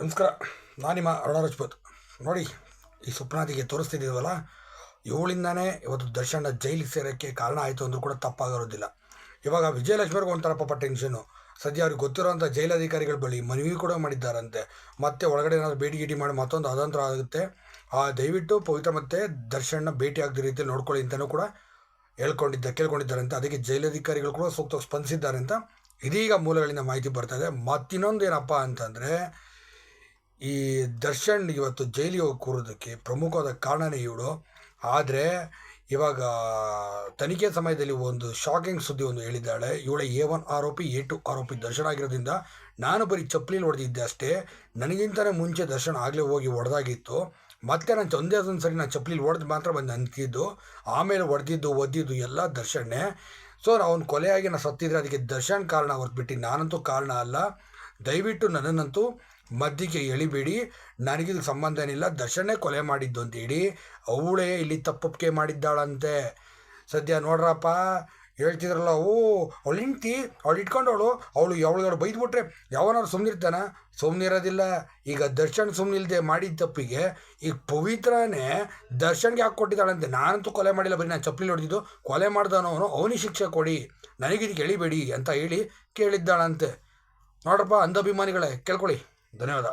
ನಮಸ್ಕಾರ. ನಾನು ನಿಮ್ಮ ಅರುಣ ರಜಪತ್. ನೋಡಿ, ಈ ಸ್ವಪ್ನಾದಿಗೆ ತೋರಿಸ್ತಿದ್ದೀವಲ್ಲ, ಇವಳಿಂದಾನೇ ಇವತ್ತು ದರ್ಶನ ಜೈಲಿಗೆ ಸೇರೋಕ್ಕೆ ಕಾರಣ ಆಯಿತು ಅಂದರೂ ಕೂಡ ತಪ್ಪಾಗಿರೋದಿಲ್ಲ. ಇವಾಗ ವಿಜಯಲಕ್ಷ್ಮಿಯವ್ರಿಗೆ ಒಂಥರ ಪಾಪ ಟೆನ್ಷನು. ಸದ್ಯ ಅವ್ರಿಗೆ ಗೊತ್ತಿರೋಂಥ ಜೈಲಧಿಕಾರಿಗಳ ಬಳಿ ಮನವಿ ಕೂಡ ಮಾಡಿದ್ದಾರಂತೆ. ಮತ್ತೆ ಒಳಗಡೆ ಏನಾದರೂ ಭೇಟಿ ಗೀಟಿ ಮಾಡಿ ಮತ್ತೊಂದು ಅದಂತರ ಆಗುತ್ತೆ. ಆ, ದಯವಿಟ್ಟು ಪವಿತ್ರ ಮತ್ತೆ ದರ್ಶನ ಭೇಟಿ ಆಗದ ರೀತಿಯಲ್ಲಿ ನೋಡ್ಕೊಳ್ಳಿ ಅಂತಲೂ ಕೂಡ ಹೇಳ್ಕೊಂಡಿದ್ದ ಕೇಳ್ಕೊಂಡಿದ್ದಾರಂತೆ. ಅದಕ್ಕೆ ಜೈಲಧಿಕಾರಿಗಳು ಕೂಡ ಸೂಕ್ತ ಸ್ಪಂದಿಸಿದ್ದಾರೆ ಅಂತ ಇದೀಗ ಮೂಲಗಳಿಂದ ಮಾಹಿತಿ ಬರ್ತಾ ಇದೆ. ಮತ್ತಿನ್ನೊಂದು ಏನಪ್ಪ ಅಂತಂದರೆ ಈ ದರ್ಶನ್ ಇವತ್ತು ಜೈಲಿಗೆ ಹೋಗಿ ಕೂರೋದಕ್ಕೆ ಪ್ರಮುಖವಾದ ಕಾರಣನೇ ಇವಳು. ಆದರೆ ಇವಾಗ ತನಿಖೆ ಸಮಯದಲ್ಲಿ ಒಂದು ಶಾಕಿಂಗ್ ಸುದ್ದಿ ಒಂದು ಹೇಳಿದ್ದಾಳೆ. ಇವಳ ಎ ಒನ್ ಆರೋಪಿ ಎ ಟು ಆರೋಪಿ ದರ್ಶನ ಆಗಿರೋದ್ರಿಂದ ನಾನು ಬರೀ ಚಪ್ಪಲಿಲಿ ಹೊಡೆದಿದ್ದೆ ಅಷ್ಟೇ. ನನಗಿಂತಲೇ ಮುಂಚೆ ದರ್ಶನ ಆಗಲೇ ಹೋಗಿ ಹೊಡೆದಾಗಿತ್ತು. ಮತ್ತೆ ನಾನು ಒಂದೇ ಅದೊಂದು ಸರಿ ನಾನು ಚಪ್ಪಲಿ ಹೊಡೆದು ಮಾತ್ರ ಬಂದು ಅಂತಿದ್ದು ಆಮೇಲೆ ಹೊಡೆದಿದ್ದು, ಒದ್ದಿದ್ದು ಎಲ್ಲ ದರ್ಶನ್ನೇ. ಸೊ ಅವ್ನು ಕೊಲೆಯಾಗಿ ನಾನು ಸತ್ತಿದ್ರೆ ಅದಕ್ಕೆ ದರ್ಶನ್ ಕಾರಣ ಹೊರತುಬಿಟ್ಟು ನಾನಂತೂ ಕಾರಣ ಅಲ್ಲ. ದಯವಿಟ್ಟು ನನ್ನನ್ನಂತೂ ಮಧ್ಯಕ್ಕೆ ಎಳಿಬೇಡಿ ನನಗಿದು ಸಂಬಂಧ ಏನಿಲ್ಲ, ದರ್ಶನೇ ಕೊಲೆ ಮಾಡಿದ್ದು ಅಂತೇಳಿ ಅವಳೇ ಇಲ್ಲಿ ತಪ್ಪೊಪ್ಪಿಗೆ ಮಾಡಿದ್ದಾಳಂತೆ. ಸದ್ಯ ನೋಡ್ರಪ್ಪ, ಹೇಳ್ತಿದ್ರಲ್ಲ, ಓ, ಅವಳು ಹೆಂಡ್ತಿ, ಅವಳು ಇಟ್ಕೊಂಡವಳು, ಅವಳು ಅವಳುಗಳು ಬೈದ್ಬಿಟ್ರೆ ಯಾವನಾರು ಸುಮ್ಮನಿರ್ತಾನ ಸುಮ್ಮನಿರೋದಿಲ್ಲ ಈಗ ದರ್ಶನ್ ಸುಮ್ಮನಿಲ್ದೆ ಮಾಡಿದ ತಪ್ಪಿಗೆ, ಈಗ ಪವಿತ್ರನೇ ದರ್ಶನ್ಗೆ ಹಾಕಿ ಕೊಟ್ಟಿದ್ದಾಳಂತೆ? ನಾನಂತೂ ಕೊಲೆ ಮಾಡಿಲ್ಲ, ಬರೀ ನಾನು ಚಪ್ಪಲಿ ಹೊಡೆದಿದ್ದು, ಕೊಲೆ ಮಾಡ್ದವನು ಅವನಿಗೆ ಶಿಕ್ಷೆ ಕೊಡಿ. ನನಗಿದಕ್ಕೆ ಎಳಿಬೇಡಿ ಅಂತ ಹೇಳಿ ಕೇಳಿದ್ದಾಳಂತೆ. ನೋಡ್ರಪ್ಪ, ಅಂಧಾಭಿಮಾನಿಗಳೇ, ಕೇಳ್ಕೊಳ್ಳಿ. धन्यवाद